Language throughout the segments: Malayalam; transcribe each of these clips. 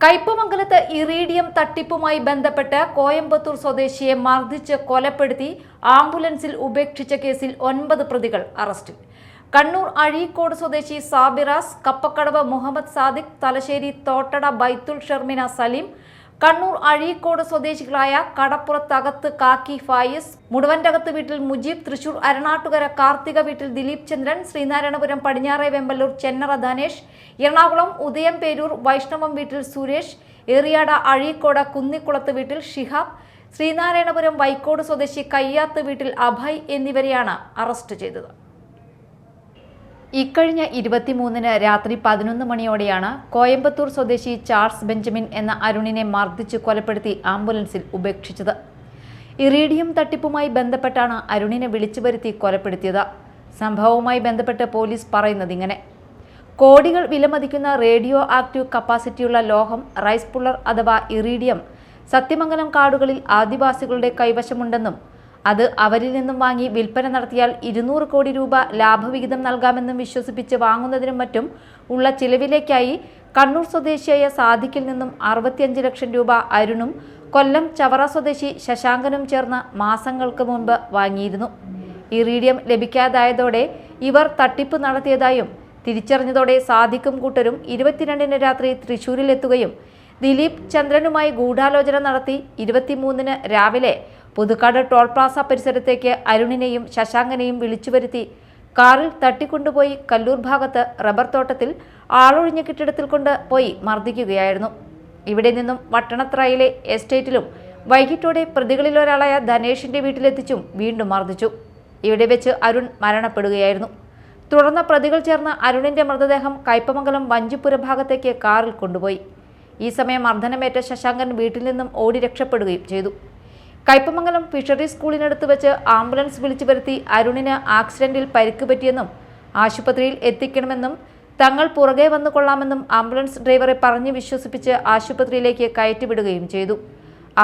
കയ്പമംഗലത്ത് ഇറീഡിയം തട്ടിപ്പുമായി ബന്ധപ്പെട്ട് കോയമ്പത്തൂർ സ്വദേശിയെ മർദ്ദിച്ച് കൊലപ്പെടുത്തി ആംബുലൻസിൽ ഉപേക്ഷിച്ച കേസിൽ ഒൻപത് പ്രതികൾ അറസ്റ്റിൽ. കണ്ണൂർ അഴീക്കോട് സ്വദേശി സാബിറാസ് കപ്പക്കടവ് മുഹമ്മദ് സാദിഖ് തലശ്ശേരി തോട്ടട ബൈത്തുൽ ഷർമിന സലീം കണ്ണൂർ അഴീക്കോട് സ്വദേശികളായ കടപ്പുറത്തകത്ത് കാക്കി ഫായിസ് മുടുവന്റകത്ത് വീട്ടിൽ മുജീബ് തൃശൂർ അരണാട്ടുകര കാർത്തിക വീട്ടിൽ ദിലീപ് ചന്ദ്രൻ ശ്രീനാരായണപുരം പടിഞ്ഞാറേ വെമ്പല്ലൂർ ചെന്നറ ധനേഷ് എറണാകുളം ഉദയം പേരൂർ വൈഷ്ണവം വീട്ടിൽ സുരേഷ് ഏറിയാട അഴീക്കോട് കുന്നിക്കുളത്ത് വീട്ടിൽ ഷിഹാബ് ശ്രീനാരായണപുരം വൈക്കോട് സ്വദേശി കയ്യാത്ത് വീട്ടിൽ അഭയ് എന്നിവരെയാണ് അറസ്റ്റ് ചെയ്തത്. ഇക്കഴിഞ്ഞ ഇരുപത്തിമൂന്നിന് രാത്രി പതിനൊന്ന് മണിയോടെയാണ് കോയമ്പത്തൂർ സ്വദേശി ചാൾസ് ബെഞ്ചമിൻ എന്ന അരുണിനെ മർദ്ദിച്ച് കൊലപ്പെടുത്തി ആംബുലൻസിൽ ഉപേക്ഷിച്ചത്. ഇറീഡിയം തട്ടിപ്പുമായി ബന്ധപ്പെട്ടാണ് അരുണിനെ വിളിച്ചു വരുത്തി കൊലപ്പെടുത്തിയത്. സംഭവവുമായി ബന്ധപ്പെട്ട് പോലീസ് പറയുന്നത് ഇങ്ങനെ കോടികൾ വിലമതിക്കുന്ന റേഡിയോ ആക്റ്റീവ് കപ്പാസിറ്റിയുള്ള ലോഹം റൈസ് പുള്ളർ അഥവാ ഇറീഡിയം സത്യമംഗലം കാടുകളിൽ ആദിവാസികളുടെ കൈവശമുണ്ടെന്നും അത് അവരിൽ നിന്നും വാങ്ങി വിൽപ്പന നടത്തിയാൽ ഇരുന്നൂറ് കോടി രൂപ ലാഭവിഹിതം നൽകാമെന്നും വിശ്വസിപ്പിച്ച് വാങ്ങുന്നതിനും മറ്റും ഉള്ള ചിലവിലേക്കായി കണ്ണൂർ സ്വദേശിയായ സാദിഖിൽ നിന്നും അറുപത്തിയഞ്ച് ലക്ഷം രൂപ അരുണും കൊല്ലം ചവറ സ്വദേശി ശശാങ്കനും ചേർന്ന് മാസങ്ങൾക്ക് മുൻപ് വാങ്ങിയിരുന്നു. ഇറീഡിയം ലഭിക്കാതായതോടെ ഇവർ തട്ടിപ്പ് നടത്തിയതായും തിരിച്ചറിഞ്ഞതോടെ സാദിഖും കൂട്ടരും ഇരുപത്തിരണ്ടിന് രാത്രി തൃശൂരിലെത്തുകയും ദിലീപ് ചന്ദ്രനുമായി ഗൂഢാലോചന നടത്തി ഇരുപത്തിമൂന്നിന് രാവിലെ പുതുക്കാട് ടോൾ പ്ലാസ പരിസരത്തേക്ക് അരുണിനെയും ശശാങ്കനെയും വിളിച്ചു വരുത്തി കാറിൽ തട്ടിക്കൊണ്ടുപോയി കല്ലൂർ ഭാഗത്ത് റബ്ബർ തോട്ടത്തിൽ ആളൊഴിഞ്ഞ കെട്ടിടത്തിൽ കൊണ്ട് പോയി മർദ്ദിക്കുകയായിരുന്നു. ഇവിടെ നിന്നും വട്ടണത്രയിലെ എസ്റ്റേറ്റിലും വൈകിട്ടോടെ പ്രതികളിലൊരാളായ ധനേഷിന്റെ വീട്ടിലെത്തിച്ചും വീണ്ടും മർദ്ദിച്ചു. ഇവിടെ വെച്ച് അരുൺ മരണപ്പെടുകയായിരുന്നു. തുടർന്ന് പ്രതികൾ ചേർന്ന് അരുണിന്റെ മൃതദേഹം കയ്പമംഗലം വഞ്ചിപ്പുര ഭാഗത്തേക്ക് കാറിൽ കൊണ്ടുപോയി. ഈ സമയം മർദ്ദനമേറ്റ ശശാങ്കൻ വീട്ടിൽ നിന്നും ഓടി രക്ഷപ്പെടുകയും ചെയ്തു. കയ്പമംഗലം ഫിഷറി സ്കൂളിനടുത്ത് വെച്ച് ആംബുലൻസ് വിളിച്ചു വരുത്തി അരുണിന് ആക്സിഡന്റിൽ പരിക്ക് പറ്റിയെന്നും ആശുപത്രിയിൽ എത്തിക്കണമെന്നും തങ്ങൾ പുറകെ വന്നു കൊള്ളാമെന്നും ആംബുലൻസ് ഡ്രൈവറെ പറഞ്ഞ് വിശ്വസിപ്പിച്ച് ആശുപത്രിയിലേക്ക് കയറ്റിവിടുകയും ചെയ്തു.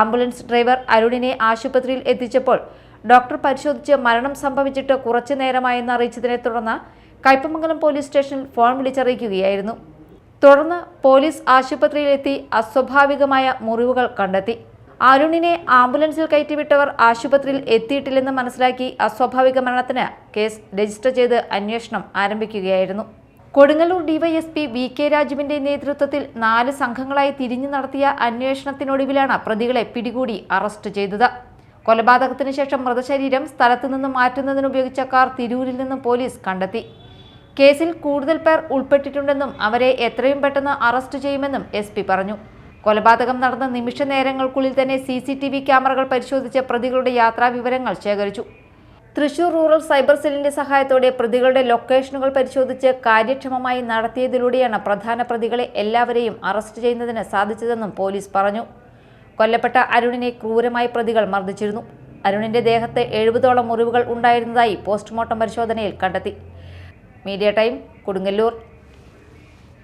ആംബുലൻസ് ഡ്രൈവർ അരുണിനെ ആശുപത്രിയിൽ എത്തിച്ചപ്പോൾ ഡോക്ടർ പരിശോധിച്ച് മരണം സംഭവിച്ചിട്ട് കുറച്ചു നേരമായെന്ന് അറിയിച്ചതിനെ തുടർന്ന് കയ്പമംഗലം പോലീസ് സ്റ്റേഷനിൽ ഫോൺ വിളിച്ചറിയിക്കുകയായിരുന്നു. തുടർന്ന് പോലീസ് ആശുപത്രിയിലെത്തി അസ്വാഭാവികമായ മുറിവുകൾ കണ്ടെത്തി. അരുണിനെ ആംബുലൻസിൽ കയറ്റിവിട്ടവർ ആശുപത്രിയിൽ എത്തിയിട്ടില്ലെന്ന് മനസ്സിലാക്കി അസ്വാഭാവിക മരണത്തിന് കേസ് രജിസ്റ്റർ ചെയ്ത് അന്വേഷണം ആരംഭിക്കുകയായിരുന്നു. കൊടുങ്ങല്ലൂർ ഡിവൈഎസ്പി വി കെ രാജുവിന്റെ നേതൃത്വത്തിൽ നാല് സംഘങ്ങളായി തിരിഞ്ഞു നടത്തിയ അന്വേഷണത്തിനൊടുവിലാണ് പ്രതികളെ പിടികൂടി അറസ്റ്റ് ചെയ്തത്. കൊലപാതകത്തിന് ശേഷം മൃതശരീരം സ്ഥലത്തു നിന്ന് മാറ്റുന്നതിനുപയോഗിച്ച കാർ തിരൂരിൽ നിന്നും പോലീസ് കണ്ടെത്തി. കേസിൽ കൂടുതൽ പേർ ഉൾപ്പെട്ടിട്ടുണ്ടെന്നും അവരെ എത്രയും പെട്ടെന്ന് അറസ്റ്റ് ചെയ്യുമെന്നും എസ് പറഞ്ഞു. കൊലപാതകം നടന്ന നിമിഷ നേരങ്ങൾക്കുള്ളിൽ തന്നെ സി സി ടി വി ക്യാമറകൾ പരിശോധിച്ച് പ്രതികളുടെ യാത്രാ വിവരങ്ങൾ ശേഖരിച്ചു. തൃശൂർ റൂറൽ സൈബർ സെല്ലിന്റെ സഹായത്തോടെ പ്രതികളുടെ ലൊക്കേഷനുകൾ പരിശോധിച്ച് കാര്യക്ഷമമായി നടത്തിയതിലൂടെയാണ് പ്രധാന പ്രതികളെ എല്ലാവരെയും അറസ്റ്റ് ചെയ്യുന്നതിന് സാധിച്ചതെന്നും പോലീസ് പറഞ്ഞു. കൊല്ലപ്പെട്ട അരുണിനെ ക്രൂരമായി പ്രതികൾ മർദ്ദിച്ചിരുന്നു. അരുണിന്റെ ദേഹത്ത് എഴുപതോളം മുറിവുകൾ ഉണ്ടായിരുന്നതായി പോസ്റ്റ്മോർട്ടം പരിശോധനയിൽ കണ്ടെത്തി. Media time Kodungallur.